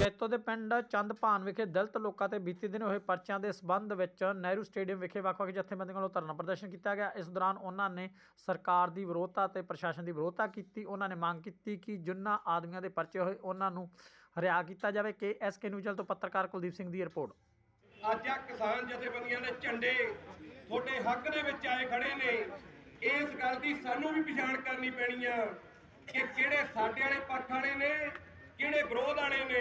ਜੈਤੋ ਦੇ ਪਿੰਡ ਚੰਦਪਾਨ ਵਿਖੇ ਦਲਿਤ ਲੋਕਾਂ ਤੇ ਬੀਤੇ ਦਿਨ ਹੋਏ ਪਰਚਿਆਂ ਦੇ ਸਬੰਧ ਵਿੱਚ ਨਹਿਰੂ ਸਟੇਡੀਅਮ ਵਿਖੇ ਵੱਖ-ਵੱਖ ਜਥੇਬੰਦੀਆਂ ਵੱਲੋਂ ਧਰਨਾ ਪ੍ਰਦਰਸ਼ਨ ਕੀਤਾ ਗਿਆ। ਇਸ ਦੌਰਾਨ ਉਹਨਾਂ ਨੇ ਸਰਕਾਰ ਦੀ ਵਿਰੋਧਤਾ ਤੇ ਪ੍ਰਸ਼ਾਸਨ ਦੀ ਵਿਰੋਧਤਾ ਕੀਤੀ। ਉਹਨਾਂ ਨੇ ਮੰਗ ਕੀਤੀ ਕਿ ਜਿਨ੍ਹਾਂ ਆਦਮੀਆਂ ਦੇ ਪਰਚੇ ਹੋਏ ਉਹਨਾਂ ਨੂੰ ਹਰਿਆ ਕੀਤਾ ਜਾਵੇ। ਕੇ ਐਸ ਕੇ ਨਿਊਜ਼ਲ ਤੋਂ ਪੱਤਰਕਾਰ ਕੁਲਦੀਪ ਸਿੰਘ ਦੀ ਰਿਪੋਰਟ। ਅੱਜ ਆ ਕਿਸਾਨ ਜਥੇਬੰਦੀਆਂ ਦੇ ਝੰਡੇ ਤੁਹਾਡੇ ਹੱਕ ਦੇ ਵਿੱਚ ਆਏ ਖੜੇ ਨੇ। ਇਸ ਗੱਲ ਦੀ ਸਾਨੂੰ ਵੀ ਪਛਾਣ ਕਰਨੀ ਪੈਣੀ ਆ ਕਿ ਕਿਹੜੇ ਸਾਡੇ ਵਾਲੇ ਪੱਖ ਵਾਲੇ ਨੇ ਕਿਹੜੇ ਵਿਰੋਧ ਵਾਲੇ ਨੇ?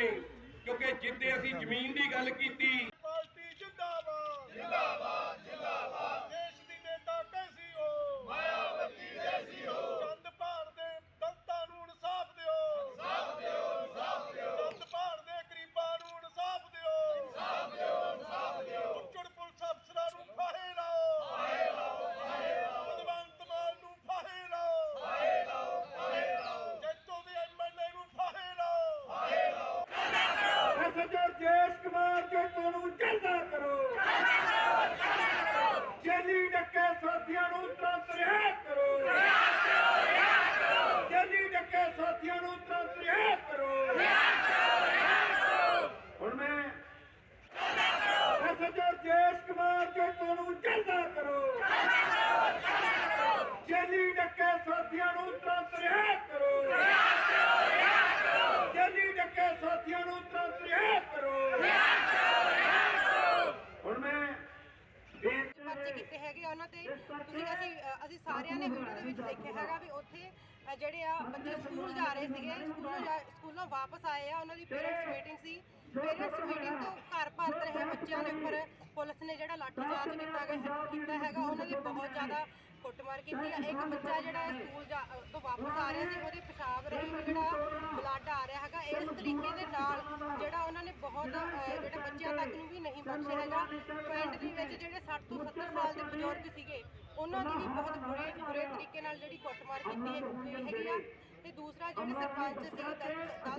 ਕਿਉਂਕਿ ਜਿੱਦੇ ਅਸੀਂ ਜ਼ਮੀਨ ਦੀ ਗੱਲ ਕੀਤੀ ਪਾਰਟੀ ਜਿੰਦਾਬਾਦ ਜਿੰਦਾਬਾਦ ਜਿੰਦਾਬਾਦ ਦੇਸ਼ ਦੀ ਨੇਤਾ ਕੈਸੀ ਹੋ ਮਾਇਆਵਤੀ ਜੈਸੀ ਹੋ ਚੰਦ ਭਾਰ ਦੇ ਦਲਤਾਂ ਨੂੰ ਇਨਸਾਫ ਦਿਓ ਇਨਸਾਫ ਦਿਓ ਇਨਸਾਫ ਦਿਓ ਚੰਦ ਭਾਰ ਦੇ ਗਰੀਬਾਂ ਨੂੰ ਇਨਸਾਫ ਦਿਓ ਇਨਸਾਫ ਦਿਓ ਇਨਸਾਫ ਦਿਓ ਉੱਚੜ ਪੁਲਿਸ ਅਫਸਰਾਂ ਨੂੰ ਫਾਹੇ ਲਾਓ ਫਾਹੇ ਲਾਓ ਫਾਹੇ ਲਾਓ ਭਗਵੰਤ ਮਾਨ ਨੂੰ ਫਾਹੇ ਲਾਓ ਫਾਹੇ ਲਾਓ ਫਾਹੇ ਲਾਓ ਜੈਤੋ ਦੇ ਐਮਐਲਏ ਨੂੰ ਫਾਹੇ ਲਾਓ ਫਾਹੇ ਲਾਓ ਐਸਐਚਓ ਜੇਸ਼ ਕੁਮਾਰ ਜੋਤੋ ਨੂੰ ਜਲਦਾ ਕਰੋ ਜੇਲੀ ਡੱਕੇ ਸਾਥੀਆਂ ਨੂੰ ਤੁਰੰਤ ਰਿਹਾ ਕਰੋ ਜੇਲੀ ਡੱਕੇ ਸਾਥੀਆਂ ਨੂੰ ਤੁਰੰਤ ਰਿਹਾ ਕਰੋ ਹੁਣ ਮੈਂ ਐਸਐਚਓ ਜੇਸ਼ ਕੁਮਾਰ ਜੋਤੋ ਨੂੰ ਜਲਦਾ ਕਰੋ ਜੇਲੀ ਡੱਕੇ ਸਾਥੀਆਂ ਨੂੰ ਤੁਰੰਤ ਰਿਹਾ ਕਰੋ ਜੇਲੀ ਡੱਕੇ ਸਾਥੀਆਂ ਨੂੰ ਤੁਰੰਤ ਰਿਹਾ ਕਰੋ ਹੁਣ ਮੈਂ ਬੇਨਤੀ ਪਰਚੇ ਕੀਤੇ ਹੈਗੇ ਆ ਉਹਨਾਂ ਤੇ ਤੁਸੀਂ ਅਸੀਂ ਅ, ਅਸੀਂ ਸਾਰਿਆਂ ਨੇ ਵੀਡੀਓ ਦੇ ਵਿੱਚ ਦੇਖਿਆ ਹੈਗਾ ਵੀ ਉੱਥੇ ਅ, ਜਿਹੜੇ ਆ ਬੱਚੇ ਸਕੂਲ ਜਾ ਰਹੇ ਸੀਗੇ ਸਕੂਲੋਂ ਜਾ- ਸਕੂਲੋਂ ਵਾਪਸ ਆਏ ਆ ਉਹਨਾਂ ਦੀ ਪੇਰੈਂਟਸ ਮੀਟਿੰਗ ਸੀ। ਪੇਰੈਂਟਸ ਮੀਟਿੰਗ ਤੋਂ ਘਰ ਭਰਤ ਰਹੇ ਬੱਚਿਆਂ ਦੇ ਉੱਪਰ ਪੁਲਿਸ ਨੇ ਜਿਹੜਾ ਲਾਠੀਚਾਰਜ ਕੀਤਾ ਗਿਆ ਕੀਤਾ ਹੈਗਾ ਉਹਨਾਂ ਦੀ ਬਹੁਤ ਜ਼ਿਆਦਾ ਕੁੱਟਮਾਰ ਕੀਤੀ ਆ। ਇੱਕ ਬੱਚਾ ਜਿਹੜਾ ਸਕੂਲ ਜਾ ਤੋਂ ਵਾਪਸ ਆ ਰਿਹਾ ਸੀ ਉਹਦੇ ਪਿਸ਼ਾਬ ਰਹੀ ਜਿਹੜਾ ਬਲੱਡ ਆ ਰਿਹਾ ਹੈਗਾ ਇਸ ਤਰੀਕੇ ਦੇ ਨਾਲ ਜਿਹੜਾ ਉਹਨਾਂ ਨੇ ਬਹੁਤ ਅ, ਜਿਹੜੇ ਬੱਚਿਆਂ ਤੱਕ ਨੂੰ ਵੀ ਨਹੀਂ ਬਖਸ਼ਿਆ ਹੈਗਾ ਪਿੰਡ ਦੇ ਵਿੱਚ ਜਿਹੜੇ 60 ਤੋਂ 70 ਸਾਲ ਦੇ ਬਜ਼ੁਰਗ ਸੀਗੇ ਉਹਨਾਂ ਦੀ ਵੀ ਬਹੁਤ ਬੁਰੇ ਬੁਰੇ ਤਰੀਕੇ ਨਾਲ ਜਿਹੜੀ ਕੁੱਟਮਾਰ ਕੀਤੀ ਗਈ ਹੈਗੀ ਆ। ਤੇ ਦੂਸਰਾ ਜਿਹੜੇ ਸਰਪੰਚ ਸੀ ਦਲ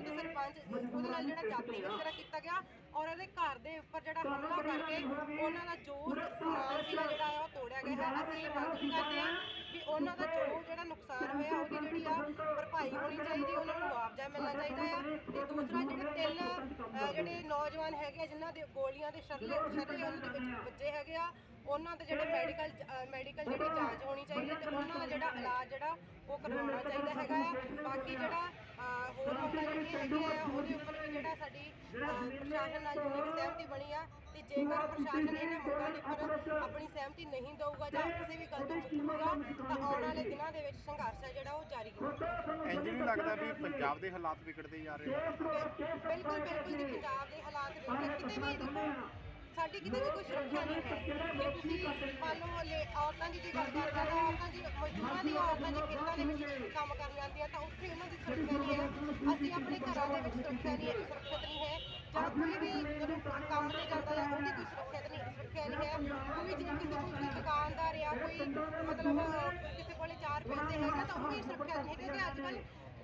ਦੇ ਸਰਪੰਚ ਉਹਦੇ ਨਾਲ ਜਿਹੜਾ ਜਾਤੀ ਵਿਤਕਰਾ ਕੀਤਾ ਗਿਆ ਔਰ ਉਹਦੇ ਘਰ ਦੇ ਉੱਪਰ ਜਿਹੜਾ ਹਮਲਾ ਕਰਕੇ ਉਹਨਾਂ ਦਾ ਜੋ ਸਮਾਨ ਸੀਗਾ ਜਿਹੜਾ ਆ ਉਹ ਤੋੜਿਆ ਗਿਆ ਹੈ ਅਸੀਂ ਇਹ ਮੰਗ ਕਰਦੇ ਹਾਂ ਵੀ ਉਹਨਾਂ ਦਾ ਜੋ ਜਿਹੜਾ ਨੁਕਸਾਨ ਹੋਇਆ ਉਹਦੀ ਜਿਹੜੀ ਆ ਭਰਪਾਈ ਹੋਣੀ ਚਾਹੀਦੀ ਉਹਨਾਂ ਨੂੰ ਮੁਆਵਜ਼ਾ ਮਿਲਣਾ ਚਾਹੀਦਾ ਆ ਤੇ ਦੂਸਰਾ ਜਿਹੜੇ ਤਿੰਨ ਜਿਹੜੇ ਨੌਜਵਾਨ ਹੈਗੇ ਜਿਨ੍ਹਾਂ ਦੇ ਗੋਲੀਆਂ ਦੇ ਸ਼ਰਲੇ ਸ਼ਰਲੇ ਉਹਨਾਂ ਦੇ ਵਿੱਚ ਵੱਜੇ ਹੈਗੇ ਆ ਉਹਨਾਂ ਦੇ ਜਿਹੜੇ ਮੈਡੀਕਲ ਮੈਡੀਕਲ ਜਿਹੜੀ ਜਾਂਚ ਹੋਣੀ ਚਾਹੀਦੀ ਹੈ ਤੇ ਉਹਨਾਂ ਦਾ ਜਿਹੜਾ ਇਲਾਜ ਜਿਹੜਾ ਉਹ ਕਰਵਾਉਣਾ ਚਾਹੀਦਾ ਹੈਗਾ ਆ। ਬਾਕੀ ਜਿਹੜਾ ਅਹ, ਹੋਰ ਮੁੱਦਾ ਜਿਹੜੇ ਹੈਗੇ ਆ ਉਹਦੇ ਉੱਪਰ ਵੀ ਜਿਹੜਾ ਸਾਡੀ ਅਹ, ਪ੍ਰਸ਼ਾਸਨ ਨਾਲ ਜਿੰਨੀ ਵੀ ਸਹਿਮਤੀ ਬਣੀ ਆ ਤੇ ਜੇਕਰ ਪ੍ਰਸ਼ਾਸਨ ਇਹਨਾਂ ਮੁੱਦਿਆਂ ਦੇ ਉੱਪਰ ਆਪਣੀ ਸਹਿਮਤੀ ਨਹੀਂ ਦਊਗਾ ਜਾਂ ਕਿਸੇ ਵੀ ਗੱਲ ਤੋਂ ਮੁੱਕੂਗਾ ਤਾਂ ਆਉਣ ਵਾਲੇ ਦਿਨਾਂ ਦੇ ਵਿੱਚ ਸੰਘਰਸ਼ ਹੈ ਜਿਹੜਾ ਉਹ ਜਾਰੀ ਰਹੇਗਾ ਇੰਜ ਨਹੀਂ ਲੱਗਦਾ ਵੀ ਪੰਜਾਬ ਦੇ ਹਾਲਾਤ ਵਿਗੜਦੇ ਜਾ ਰਹੇ ਨੇ। ਬਿਲਕੁਲ ਬਿਲਕੁਲ ਜੀ ਪੰਜਾਬ ਦੇ ਹਾਲਾਤ ਕੇ ਕਿਤੇ ਵੀ ਦੇਖੋ। ਸਾਡੀ ਕਿਤੇ ਵੀ ਕੋਈ ਸੁਰੱਖਿਆ ਨਹੀਂ ਹੈ। ਜੇ ਤੁਸੀਂ ਮੰਨ ਲਓ ਲੈ ਔਰਤਾਂ ਦੀ ਜੇ ਗੱਲ ਕਰਦੇ ਹਾਂ ਔਰਤਾਂ ਦੀ ਮਜ਼ਦੂਰਾਂ ਦੀ ਔਰਤਾਂ ਜੇ ਖੇਤਾਂ ਦੇ ਵਿੱਚ ਕੰਮ ਕਰਨ ਜਾਂਦੀਆਂ ਤਾਂ ਉੱਥੇ ਉਹਨਾਂ ਦੀ ਸੁਰੱਖਿਆ ਨਹੀਂ ਹੈ। ਅਸੀਂ ਆਪਣੇ ਘਰਾਂ ਦੇ ਵਿੱਚ ਸੁਰੱਖਿਆ ਨਹੀਂ ਹੈ ਸੁਰੱਖਿਅਤ ਨਹੀਂ ਹੈ। ਜਾਂ ਕੋਈ ਵੀ ਜਦੋਂ ਕੰਮ ਤੇ ਜਾਂਦਾ ਹੈ ਉਹਦੀ ਕੋਈ ਸੁਰੱਖਿਅਤ ਨਹੀਂ, ਸੁਰੱਖਿਆ ਨਹੀਂ ਹੈ। ਉਹ ਵੀ ਜੇ ਕਿਸੇ ਕੋਈ ਦੁਕਾਨਦਾਰ ਆ ਕੋਈ ਮਤਲਬ ਕਿਸੇ ਕੋਲੇ ਚਾਰ ਪੈਸੇ ਹੈਗੇ ਤਾਂ ਉਹ ਵੀ ਸੁਰੱਖਿਅਤ ਨਹੀਂ ਕਿਉਂਕਿ ਅੱਜ ਕੱਲ੍ਹ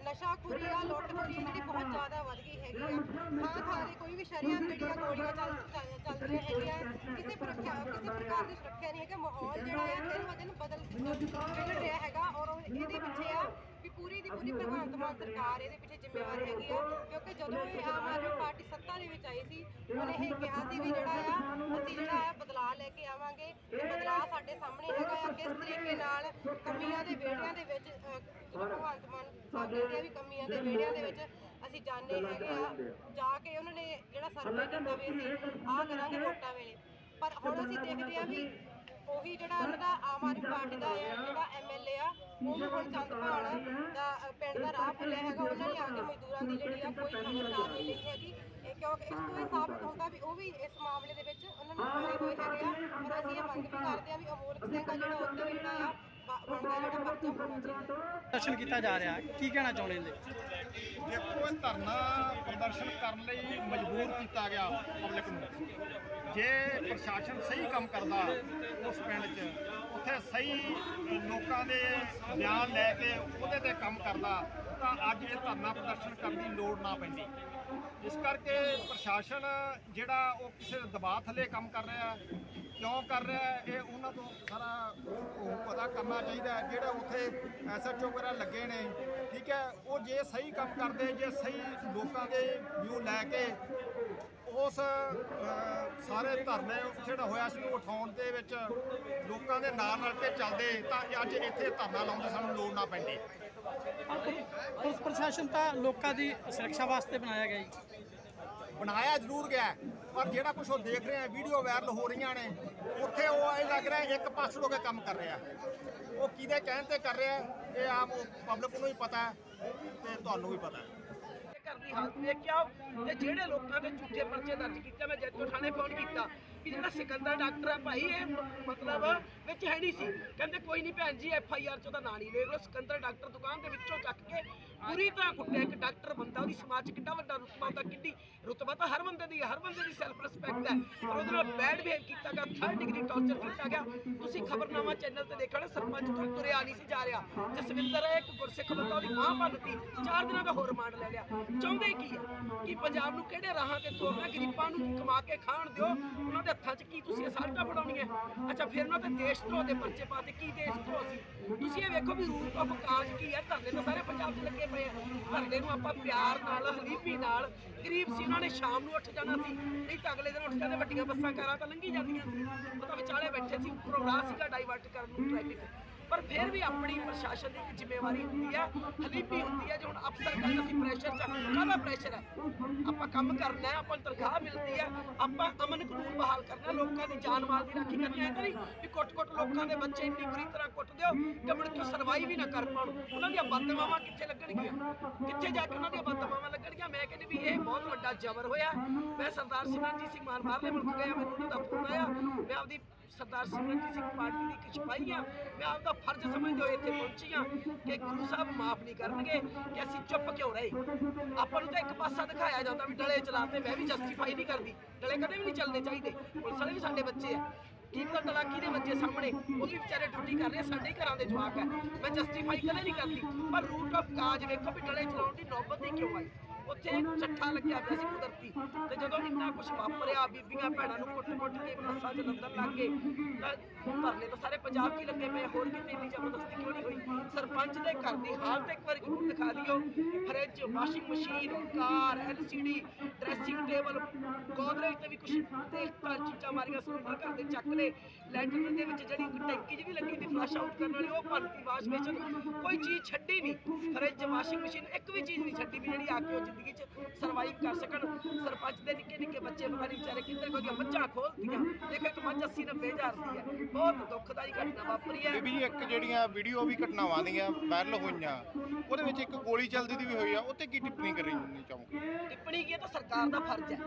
ਨਸ਼ਾਖੋਰੀ ਆ, ਲੁੱਟ ਖੁਰੀ ਜਿਹੜੀ ਬਹੁਤ ਜ਼ਿਆਦਾ ਵੱਧ ਗਈ ਹੈਗੀ ਆ। ਥਾਂ ਥਾਂ ਤੇ ਕੋਈ ਵੀ ਸ਼ਰੇਆਮ ਜਿਹੜੀਆਂ ਗੋਲੀਆਂ ਚੱਲ ਚੱਲ- ਚੱਲਦੀਆਂ ਹੈਗੀਆਂ ਕਿਸੇ ਪ੍ਰਖਿਆ ਕਿਸੇ ਪ੍ਰਕਾਰ ਦੀ ਸੁਰੱਖਿਆ ਨਹੀਂ ਹੈਗਾ। ਮਾਹੌਲ ਜਿਹੜਾ ਆ ਦਿਨ ਬ ਦਿਨ ਬਦਲ ਰਿਹਾ ਹੈਗਾ। ਔਰ ਇਹਦੇ ਪਿੱਛੇ ਆ ਵੀ ਪੂਰੀ ਦੀ ਪੂਰੀ ਭਗਵੰਤ ਮਾਨ ਸਰਕਾਰ ਇਹਦੇ ਪਿੱਛੇ ਜ਼ਿੰਮੇਵਾਰ ਹੈਗੀ ਆ। ਕਿਉਂਕਿ ਜਦੋਂ ਇਹ ਆਮ ਆਦਮੀ ਪਾਰਟੀ ਸੱਤਾ ਦੇ ਵਿੱਚ ਆਈ ਸੀ, ਉਹਨੇ ਇਹ ਕਿਹਾ ਸੀ ਵੀ ਜਿਹੜਾ ਆ, ਅਸੀਂ ਜਿਹੜਾ ਆ ਬਦਲਾਅ ਲੈ ਬਦਲਾਅ ਸਾਡੇ ਸਾਹਮਣੇ ਹੈਗਾ ਆ ਕਿਸ ਤਰੀਕੇ ਨਾਲ ਕਮੀਆਂ ਦੇ ਵਿਹੜਿਆਂ ਦੇ ਵਿੱਚ ਭਗਵੰਤ ਮਾਨ ਸਾਹਿਬ ਕਹਿੰਦੇ ਵੀ ਕਮੀਆਂ ਦੇ ਵਿਹੜਿਆਂ ਦੇ ਵਿੱਚ ਅਸੀਂ ਜਾਣੇ ਹੈਗੇ ਆ। ਜਾ ਕੇ ਉਹਨਾਂ ਨੇ ਜਿਹੜਾ ਸਰਵੇ ਕੀਤਾ ਵੀ ਅਸੀਂ ਆਹ ਕਰਾਂਗੇ ਵੋਟਾਂ ਵੇਲੇ। ਪਰ ਹੁਣ ਅਸੀਂ ਦੇਖਦੇ ਆ ਵੀ ਉਹੀ ਜਿਹੜਾ ਉਹਨਾਂ ਦਾ ਆਮ ਆਦਮੀ ਪਾਰਟੀ ਦਾ ਹੈ, ਜਿਹੜਾ ਐਮਐਲਏ ਆ ਉਹ ਵੀ ਹੁਣ ਚੰਦਪਾਲ ਦਾ ਪਿੰਡ ਦਾ ਰਾਹ ਫੁੱਲਿਆ ਹੈਗਾ। ਉਹਨਾਂ ਨੇ ਆ ਕੇ ਮਜ਼ਦੂਰਾਂ ਦੀ ਜਿਹੜੀ ਆ ਕੋਈ ਖਬਰਦਾਰ ਨਹੀਂ ਲਈ ਹੈਗੀ। ਕਿਉਂਕਿ ਇਸ ਤੋਂ ਇਹ ਸਾਬਤ ਹੁੰਦਾ ਵੀ ਉਹ ਵੀ ਇਸ ਮਾਮਲੇ ਦੇ ਵਿੱਚ ਉਹਨਾਂ ਨੂੰ ਫਸੇ ਹੋਏ ਹੈਗੇ ਆ ਪਰ ਅਸੀਂ ਇਹ ਮੰਗ ਵੀ ਕਰਦੇ ਆ ਵੀ ਅਮੋਲਕ ਸਿੰਘ ਆ ਜਿਹੜਾ ਉੱਤੇ ਵੀ ਜਿਹੜਾ ਆ ਬ- ਬਣਦਾ ਜਿਹੜਾ ਪਰਚਾ ਹੋਣਾ ਚਾਹੀਦਾ। ਪ੍ਰਦਰਸ਼ਨ ਕੀਤਾ ਜਾ ਰਿਹਾ। ਕੀ ਕਹਿਣਾ ਚਾਹੁੰਦੇ ਨੇ ਦੇਖੋ ਇਹ ਧਰਨਾ ਪ੍ਰਦਰਸ਼ਨ ਕਰਨ ਲਈ ਮਜਬੂਰ ਕੀਤਾ ਗਿਆ ਪਬਲਿਕ ਨੂੰ। ਜੇ ਪ੍ਰਸ਼ਾਸਨ ਸਹੀ ਕੰਮ ਕਰਦਾ ਉਸ ਪਿੰਡ 'ਚ ਉੱਥੇ ਸਹੀ ਲੋਕਾਂ ਦੇ ਬਿਆਨ ਲੈ ਕੇ ਉਹਦੇ ਤੇ ਕੰਮ ਕਰਦਾ ਤਾਂ ਅੱਜ ਇਹ ਧਰਨਾ ਪ੍ਰਦਰਸ਼ਨ ਕਰਨ ਦੀ ਲੋੜ ਨਾ ਪੈਂਦੀ ਇਸ ਕਰਕੇ ਪ੍ਰਸ਼ਾਸਨ ਜਿਹੜਾ ਉਹ ਕਿਸੇ ਦਬਾਅ ਥੱਲੇ ਕੰਮ ਕਰ ਰਿਹਾ, ਕਿਉਂ ਕਰ ਰਿਹਾ, ਇਹ ਉਹਨਾਂ ਤੋਂ ਸਾਰਾ ਉਹ ਪਤਾ ਕਰਨਾ ਚਾਹੀਦਾ ਹੈ। ਜਿਹੜੇ ਉੱਥੇ ਐਸਐਚਓ ਵਗੈਰਾ ਲੱਗੇ ਨੇ, ਠੀਕ ਹੈ, ਉਹ ਜੇ ਸਹੀ ਕੰਮ ਕਰਦੇ, ਜੇ ਸਹੀ ਲੋਕਾਂ ਦੇ ਵਿਊ ਲੈ ਕੇ ਉਸ ਸਾਰੇ ਧਰਨੇ ਜਿਹੜਾ ਹੋਇਆ ਸੀ ਨੂੰ ਉਠਾਉਣ ਦੇ ਵਿੱਚ ਲੋਕਾਂ ਦੇ ਨਾਲ ਰਲ ਕੇ ਚੱਲਦੇ, ਤਾਂ ਅੱਜ ਇੱਥੇ ਧਰਨਾ ਲਾਉਣ ਦੀ ਸਾਨੂੰ ਲੋੜ ਨਾ ਪੈਂਦੀ ਪੁਲਿਸ ਪ੍ਰਸ਼ਾਸਨ ਤਾਂ ਲੋਕਾਂ ਦੀ ਸੁਰੱਖਿਆ ਵਾਸਤੇ ਬਣਾਇਆ ਗਿਆ ਜੀ। ਬਣਾਇਆ ਜ਼ਰੂਰ ਗਿਆ ਹੈ, ਪਰ ਜਿਹੜਾ ਕੁਝ ਉਹ ਦੇਖ ਰਹੇ ਆ ਵੀਡੀਓ ਵਾਇਰਲ ਹੋ ਰਹੀਆਂ ਨੇ ਉੱਥੇ ਉਹ ਇਹ ਲੱਗ ਰਿਹਾ ਇੱਕ ਪਾਸੇ ਹੋ ਕੇ ਕੰਮ ਕਰ ਰਿਹਾ ਉਹ ਕਿਹਦੇ ਕਹਿਣ ਤੇ ਕਰ ਰਿਹਾ ਇਹ ਆਮ ਪਬਲਿਕ ਨੂੰ ਹੀ ਪਤਾ ਹੈ ਤੇ ਤੁਹਾਨੂੰ ਵੀ ਪਤਾ ਹੈ। ਘਰ ਦੀ ਹਾਲਤ ਵੇਖਿਆ ਤੇ ਜਿਹੜੇ ਲੋਕਾਂ ਦੇ ਝੂਠੇ ਪਰਚੇ ਦਰਜ ਕੀਤੇ ਮੈਂ ਜੱਜੋ ਥਾਣੇ ਫੋਨ ਕੀਤਾ ਕਿ ਜਿਹੜਾ ਸਿਕੰਦਰ ਡਾਕਟਰ ਹੈ ਭਾਈ ਇਹ ਮਤਲਬ ਵਿੱਚ ਹੈ ਨਹੀਂ ਸੀ। ਕਹਿੰਦੇ ਕੋਈ ਨਹੀਂ ਭੈਣ ਜੀ ਐਫ ਆਈ ਆਰ ਚ ਉਹਦਾ ਨਾਂ ਨਹੀਂ ਵੇਖ ਲਓ। ਸਿਕੰਦਰ ਡਾਕਟਰ ਦੁਕਾਨ ਦੇ ਵਿੱਚੋਂ ਚੱਕ ਕੇ ਪੂਰੀ ਤਰ੍ਹਾਂ ਕੁੱਟਿਆ। ਇੱਕ ਡਾਕਟਰ ਬੰਦਾ, ਉਹਦੀ ਸਮਾਜ 'ਚ ਕਿੰਨਾ ਵੱਡਾ ਰੁਤਬਾ ਹੁੰਦਾ ਕਿੰਨੀ ਰੁਤਬਾ ਤਾਂ ਹਰ ਬੰਦੇ ਦੀ ਹਰ ਬੰਦੇ ਦੀ ਸੈਲਫ ਰਿਸਪੈਕਟ ਹੈ। ਪਰ ਉਹਦੇ ਨਾਲ ਬੈਡ ਬਿਹੇਵ ਕੀਤਾ ਗਿਆ ਥਰਡ ਡਿਗਰੀ ਟੌਰਚਰ ਕੀਤਾ ਗਿਆ। ਤੁਸੀਂ ਖਬਰਨਾਮਾ ਚੈਨਲ ਤੇ ਦੇਖਿਆ ਸਰਪੰਚ ਤੋਂ ਤੁਰਿਆ ਨਹੀਂ ਸੀ ਜਾ ਰਿਹਾ। ਜਸਵਿੰਦਰ ਹੈ, ਇੱਕ ਗੁਰਸਿੱਖ ਬੰਦਾ, ਉਹਦੀ ਮਾਂ ਭੰਨਤੀ ਚਾਰ ਦਿਨਾਂ ਦਾ ਹੋਰ ਰਿਮਾਂਡ ਲੈ ਲਿਆ। ਚਾਹੁੰਦੇ ਕੀ ਹੈ ਕਿ ਪੰਜਾਬ ਨੂੰ ਕਿਹੜੇ ਰਾਹਾਂ ਤੇ ਤੋਰਨਾ ਗਰੀਬਾਂ ਨੂੰ ਕਮਾ ਕੇ ਖਾਣ ਦਿਓ। ਉਹਨਾਂ ਦੇ ਹੱਥਾਂ 'ਚ ਕੀ ਤੁਸੀਂ ਅਸਾਲਟਾਂ ਫੜਾਉਣੀਆਂ ਅੱਛਾ, ਫਿਰ ਉਹਨਾਂ ਤੇ ਦੇਸ਼ ਧਰੋਹ ਦੇ ਪਰਚੇ ਪਾਤੇ, ਕੀ ਦੇਸ਼ ਧਰੋਹ ਸੀ ਤੁਸੀਂ ਇਹ ਵੇਖੋ ਵੀ ਰੂਟ ਆਫ ਕਾਜ ਕੀ ਹੈ, ਧਰਨੇ ਤਾਂ ਸਾਰੇ ਪੰਜਾਬ 'ਚ ਲੱਗੇ ਪਏ ਆ। ਧਰਨੇ ਨੂੰ ਆਪਾਂ ਪਿਆਰ ਨਾਲ, ਹਲੀਮੀ ਨਾਲ, ਗਰੀਬ ਸੀ, ਉਹਨਾਂ ਨੇ ਸ਼ਾਮ ਨੂੰ ਉੱਠ ਜਾਣਾ ਸੀ, ਨਹੀਂ ਤਾਂ ਅਗਲੇ ਦਿਨ ਉੱਠ ਜਾਂਦੇ, ਵੱਡੀਆਂ ਬੱਸਾਂ, ਕਾਰਾਂ ਤਾਂ ਲੰਘੀ ਜਾਂਦੀਆਂ ਸੀ। ਉਹ ਤਾਂ ਵਿਚਾਲੇ ਬੈਠੇ ਸੀ, ਉੱਪਰੋਂ ਰਾਹ ਸੀਗਾ ਡਾਈਵਰਟ ਕਰਨ ਨੂੰ ਟ੍ਰੈਫਿਕ ਪਰ ਫਿਰ ਵੀ ਆਪਣੀ ਪ੍ਰਸ਼ਾਸਨ ਦੀ ਇੱਕ ਜ਼ਿੰਮੇਵਾਰੀ ਹੁੰਦੀ ਹੈ, ਹਲੀਮੀ ਹੁੰਦੀ ਹੈ ਜੇ ਹੁਣ ਅਫਸਰ ਕਹਿੰਦਾ ਸੀ ਪ੍ਰੈਸ਼ਰ ਚ ਕਾਹਦਾ ਪ੍ਰੈਸ਼ਰ ਹੈ? ਆਪਾਂ ਕੰਮ ਕਰਨਾ ਹੈ, ਆਪਾਂ ਤਨਖਾਹ ਮਿਲਦੀ ਹੈ, ਆਪਾਂ ਅਮਨ ਕਾਨੂੰਨ ਬਹਾਲ ਕਰਨਾ, ਲੋਕਾਂ ਦੀ ਜਾਨ ਮਾਲ ਦੀ ਰਾਖੀ ਕਰਨੀ ਹੈ ਤਾਂ ਨਹੀਂ, ਵੀ ਕੁੱਟ-ਕੁੱਟ ਲੋਕਾਂ ਦੇ ਬੱਚੇ ਇੰਨੀ ਬੁਰੀ ਤਰ੍ਹਾਂ ਕੁੱਟ ਦਿਓ ਕਿ ਮੁੜ ਕੇ ਸਰਵਾਈਵ ਵੀ ਨਾ ਕਰ ਪਾਉਣ। ਉਹਨਾਂ ਦੀਆਂ ਬਦਦੁਆਵਾਂ ਕਿੱਥੇ ਲੱਗਣਗੀਆਂ? ਕਿੱਥੇ ਜਾ ਕੇ ਉਹਨਾਂ ਦੀਆਂ ਬਦਦੁਆਵਾਂ ਲੱਗਣਗੀਆਂ? ਮੈਂ ਕਹਿੰਦੀ ਵੀ ਇਹ ਬਹੁਤ ਵੱਡਾ ਜ਼ਬਰ ਹੋਇਆ। ਮੈਂ ਸਰਦਾਰ ਸਿਮਰਨਜੀਤ ਸਿੰਘ ਮਾਨ ਬਾਹਰਲੇ ਮੁਲਕ ਗਿਆ ਮੈਨੂੰ ਉਹਨਾਂ ਦਾ ਫੋਨ ਆਇਆ, ਮੈਂ ਆਪਦੀ ਸਰਦਾਰ ਸਿਮਰਨਜੀਤ ਸਿੰਘ ਪਾਰਟੀ ਦੀ ਇੱਕ ਸਿਪਾਹੀ ਆ। ਮੈਂ ਆਪਦਾ ਫਰਜ਼ ਸਮਝਦੇ ਹੋਏ ਇੱਥੇ ਪਹੁੰਚੀ ਆ ਕਿ ਗੁਰੂ ਸਾਹਿਬ ਮਾਫ ਨਹੀਂ ਕਰਨਗੇ ਕਿ ਅਸੀਂ ਚੁੱਪ ਕਿਉਂ ਰਹੇ। ਆਪਾਂ ਨੂੰ ਤਾਂ ਇੱਕ ਪਾਸਾ ਦਿਖਾਇਆ ਜਾਂਦਾ ਵੀ ਡਲੇ ਚਲਾਤੇ ਮੈਂ ਵੀ ਜਸਟੀਫਾਈ ਨਹੀਂ ਕਰਦੀ। ਡਲੇ ਕਦੇ ਵੀ ਨਹੀਂ ਚੱਲਣੇ ਚਾਹੀਦੇ। ਪੁਲਿਸ ਵਾਲੇ ਵੀ ਸਾਡੇ ਬੱਚੇ ਆ। ਕੀ ਪਤਾ ਡਲਾ ਬੱਚੇ ਸਾਹਮਣੇ। ਉਹ ਵੀ ਵਿਚਾਰੇ ਡਿਊਟੀ ਕਰ ਰਹੇ ਸਾਡੇ ਘਰਾਂ ਦੇ ਜਵਾਕ ਹੈ ਮੈਂ ਜਸਟੀਫਾਈ ਕਦੇ ਨਹੀਂ ਕਰਦੀ। ਪਰ ਰੂਟ ਆਫ ਕਾਜ ਵੇਖੋ ਵੀ ਡਲੇ ਚਲਾਉਣ ਦੀ ਨੌਬਤ ਹੀ ਕਿਉਂ ਆਈ। ਉੱਥੇ ਚੱਠਾ ਲੱਗਿਆ ਪਿਆ ਸੀ ਕੁਦਰਤੀ ਤੇ ਜਦੋਂ ਇੰਨਾ ਕੁਝ ਵਾਪਰਿਆ, ਬੀਬੀਆਂ ਭੈਣਾਂ ਨੂੰ ਕੁੱਟ-ਕੁੱਟ ਕੇ ਬੱਸਾਂ 'ਚ ਲੰਦਰ ਲੱਗ ਗਏ। ਤਾਂ ਧਰਨੇ ਤਾਂ ਸਾਰੇ ਪੰਜਾਬ 'ਚ ਲੱਗੇ ਪਏ, ਹੋਰ ਕਿਤੇ ਇੰਨੀ ਜ਼ਬਰਦਸਤੀ ਕਿਉਂ ਨਹੀਂ ਹੋਈ? ਸਰਪੰਚ ਦੇ ਘਰ ਦੀ ਹਾਲਤ ਇੱਕ ਵਾਰ ਜ਼ਰੂਰ ਦਿਖਾ ਦਿਓ। Fridge, washing machine, car, LCD, dressing table, Godrej ਤੇ ਵੀ ਕੁਝ ਤੇ ਚੀਜ਼ਾਂ ਮਾਰੀਆਂ, ਸਿਲੰਡਰ ਘਰ ਦੇ ਚੱਕ ਲਏ। ਲੈਂਟਰ ਦੇ ਵਿੱਚ ਜਿਹੜੀ ਟੈਂਕੀ ਜਿਹੀ ਵੀ ਲੱਗੀ ਸੀ ਫਲਸ਼ ਆਊਟ ਕਰਨ ਵਾਲੀ, ਉਹ ਭਰਤੀ ਵਾਸ਼ ਵੇਚਣ। ਕੋਈ ਚੀਜ਼ ਛੱਡੀ ਨਹੀਂ। ਫਰਿੱਜ, ਵਾਸ਼ਿੰਗ ਮਸ਼ੀਨ, ਇੱਕ ਵੀ ਚੀਜ਼ ਨਹੀਂ ਛੱਡੀ ਵੀ ਜਿਹੜੀ ਆ ਕੇ ਉਹ ਜ਼ਿੰਦਗੀ 'ਚ ਸਰਵਾਈਵ ਕਰ ਸਕਣ। ਸਰਪੰਚ ਦੇ ਨਿੱਕੇ ਨਿੱਕੇ ਬੱਚੇ ਨਹੀਂ ਵਿਚਾਰੇ ਕਿੱਧਰ ਕੋਈ ਮੱਝਾਂ ਖੋਲਤੀਆਂ। ਦੇਖੋ ਇੱਕ ਮੱਝ 80 90 ਹਜ਼ਾਰ ਦੀ ਹੈ। ਬਹੁਤ ਦੁੱਖਦਾਈ ਘਟਨਾ ਵਾਪਰੀ ਹੈ। ਵੀ ਇੱਕ ਜਿਹੜੀਆਂ ਵੀਡੀਓ ਵੀ ਘਟਨਾਵਾਂ ਦੀਆਂ ਵਾਇਰਲ ਹੋਈਆਂ ਉਹਦੇ ਵਿੱਚ ਇੱਕ ਗੋਲੀ ਚੱਲਦੀ ਦੀ ਵੀ ਹੋਈ ਆ ਉੱਤੇ ਕੀ ਟਿੱਪਣੀ ਕਰਨੀ ਚਾਹੋਗੇ ਟਿੱਪਣੀ ਕੀ ਤਾਂ ਸਰਕਾਰ ਦਾ ਫਰਜ਼ ਹੈ।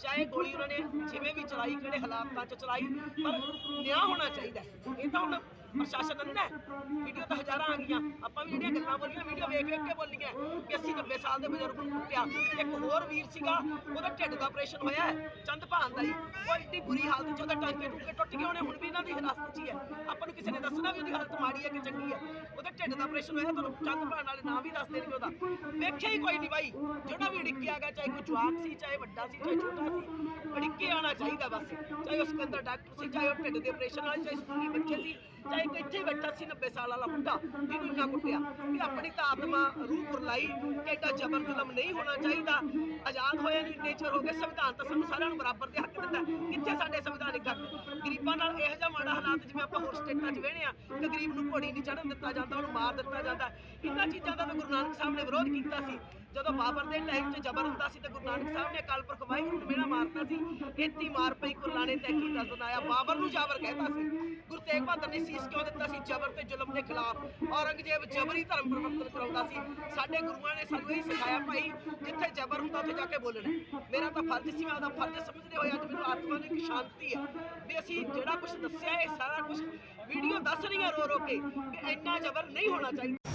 ਚਾਹੇ ਗੋਲੀ ਉਹਨਾਂ ਨੇ ਜਿਵੇਂ ਵੀ ਚਲਾਈ ਕਿਹੜੇ ਹਾਲਾਤਾਂ 'ਚ ਚਲਾਈ ਪਰ ਨਿਆਂ ਹੋਣਾ ਚਾਹੀਦਾ। ਇਹ ਤਾਂ ਹੁਣ ਪ੍ਰਸ਼ਾਸਨ ਅੰਨਾ ਹੈ ਵੀਡੀਓ ਤਾਂ ਹਜ਼ਾਰਾਂ ਆ ਗਈਆਂ ਆਪਾਂ ਵੀ ਜਿਹੜੀਆਂ ਗੱਲਾਂ ਬੋਲੀਆਂ ਵੀਡੀਓ ਵੇਖ ਵੇਖ ਕੇ ਬੋਲੀਆਂ ਕਿ 80 90 ਸਾਲ ਦੇ ਬਜ਼ੁਰਗ ਨੂੰ ਕੁੱਟਿਆ ਇੱਕ ਹੋਰ ਵੀਰ ਸੀਗਾ ਉਹਦਾ ਢਿੱਡ ਦਾ ਆਪਰੇਸ਼ਨ ਹੋਇਆ ਹੈ ਚੰਦ ਭਾਨ ਦਾ ਹੀ ਉਹ ਇੰਨੀ ਬੁਰੀ ਹਾਲਤ 'ਚ ਉਹਦਾ ਟਾਂਕੇ ਟੂਕੇ ਟੁੱਟ ਗਏ ਹੋਣੇ ਹੁਣ ਵੀ ਇਹਨਾਂ ਦੀ ਹਿਰਾਸਤ 'ਚ ਹੀ ਹੈ ਆਪਾਂ ਨੂੰ ਕਿਸੇ ਨੇ ਦੱਸਣਾ ਵੀ ਉਹਦੀ ਹਾਲਤ ਮਾੜੀ ਹੈ ਕਿ ਚੰਗੀ ਹੈ ਉਹਦਾ ਢਿੱਡ ਦਾ ਆਪਰੇਸ਼ਨ ਹੋਇਆ ਤੁਹਾਨੂੰ ਚੰਦ ਭਾਨ ਵਾਲੇ ਨਾਂ ਵੀ ਦੱਸ ਦੇਣਗੇ ਉਹਦਾ ਵੇਖਿਆ ਹੀ ਕੋਈ ਨਹੀਂ ਬਾਈ ਜਿਹੜਾ ਵੀ ਡਿੱਕਿਆ ਗਿਆ ਚਾਹੇ ਕੋਈ ਜਵਾਕ ਸੀ ਚਾਹੇ ਵੱਡਾ ਸੀ ਚਾਹੇ ਛੋਟਾ ਸੀ ਅੜਿੱਕੇ ਆਉਣਾ ਚਾਹੀਦਾ ਬਸ ਚਾਹੇ ਉਸ ਅੰਦਰ ਡਾਕਟਰ ਸੀ ਚਾਹੇ ਉਹ ਢਿੱਡ ਦੇ ਆਪਰੇਸ਼ਨ ਵਾਲੇ ਚਾਹੇ ਸਕੂਲੀ ਬੱਚੇ ਸੀ ਚਾਹੇ ਕੋਈ ਇੱਥੇ ਬੈਠਾ ਸੀ 90 ਸਾਲ ਵਾਲਾ ਮੁੰਡਾ ਜਿਹਨੂੰ ਇੰਨਾ ਕੁੱਟਿਆ ਵੀ ਆਪਣੀ ਤਾਂ ਆਤਮਾ ਰੂਹ ਕੁਰਲਾਈ ਕਿ ਏਡਾ ਜ਼ਬਰ ਜ਼ੁਲਮ ਨਹੀਂ ਹੋਣਾ ਚਾਹੀਦਾ। ਆਜ਼ਾਦ ਹੋਏ ਨੂੰ ਇੰਨੇ ਚਿਰ ਹੋ ਗਏ, ਸੰਵਿਧਾਨ ਤਾਂ ਸਾਨੂੰ ਸਾਰਿਆਂ ਨੂੰ ਬਰਾਬਰ ਦੇ ਹੱਕ ਦਿੰਦਾ ਕਿੱਥੇ ਸਾਡੇ ਸੰਵਿਧਾਨਿਕ ਹੱਕ? ਗਰੀਬਾਂ ਨਾਲ ਇਹੋ ਜਿਹਾ ਮਾੜਾ ਹਾਲਾਤ ਜਿਵੇਂ ਆਪਾਂ ਹੋਰ ਸਟੇਟਾਂ 'ਚ ਵੇਹਣੇ ਆ ਕਿ ਗਰੀਬ ਨੂੰ ਘੋੜੀ ਨਹੀਂ ਚੜਨ ਦਿੱਤਾ ਜਾਂਦਾ, ਉਹਨੂੰ ਮਾਰ ਦਿੱਤਾ ਜਾਂਦਾ। ਇਹਨਾਂ ਚੀਜ਼ਾਂ ਦਾ ਤਾਂ ਗੁਰੂ ਨਾਨਕ ਸਾਹਿਬ ਨੇ ਵਿਰੋਧ ਕੀਤਾ ਸੀ। ਜਦੋਂ ਬਾਬਰ ਦੇ ਟਾਈਮ 'ਚ ਜ਼ਬਰ ਹੁੰਦਾ ਸੀ ਤੇ ਗੁਰੂ ਨਾਨਕ ਸਾਹਿਬ ਨੇ ਅਕਾਲ ਪੁਰਖ ਵਾਹਿਗੁਰੂ ਨੂੰ ਮੇਰਾ ਮਾਰਤਾ ਸੀ। ਇੱਤੀ ਮਾਰ ਪਈ, ਕੁਰਲਾਣੇ ਤੇ ਕੀ ਦਰਦ ਬਾਬਰ ਨੂੰ ਜਾਬਰ ਕਹਿੰਦਾ ਸੀ। ਗੁਰੂ ਤੇਗ ਬਹਾਦਰ ਨੇ ਸੀਸ ਕਿਉਂ ਦਿੱਤਾ ਸੀ? ਜ਼ਬਰ ਤੇ ਜ਼ੁਲਮ ਦੇ ਖਿਲਾਫ ਔਰੰਗਜ਼ੇਬ ਜਬਰੀ ਧਰਮ ਪਰਿਵਰਤਨ ਕਰਾਉਂਦਾ ਸੀ। ਸਾਡੇ ਗੁਰੂਆਂ ਨੇ ਸਾਨੂੰ ਇਹ ਸਿਖਾਇਆ, ਭਾਈ, ਜਿੱਥੇ ਜ਼ਬਰ ਹੁੰਦਾ, ਉੱਥੇ ਜਾ ਕੇ ਬੋਲਣਾ ਮੇਰਾ ਤਾਂ ਫਰਜ਼ ਸੀ, ਮੈਂ ਆਪਦਾ ਫਰਜ਼ ਸਮਝਦੇ ਹੋਏ ਅੱਜ ਮੈਨੂੰ ਆਤਮਾ ਨੂੰ ਇੱਕ ਸ਼ਾਂਤੀ ਹੈ ਵੀ ਅਸੀਂ ਜਿਹੜਾ ਕੁਝ ਦੱਸਿਆ, ਇਹ ਸਾਰਾ ਕੁਝ ਵੀਡੀਓ ਦੱਸ ਰਹੀਆਂ ਰੋ ਰੋ ਕੇ ਕਿ ਇੰਨਾ ਜ਼ਬਰ ਨਹੀਂ ਹੋਣਾ ਚਾਹੀਦਾ।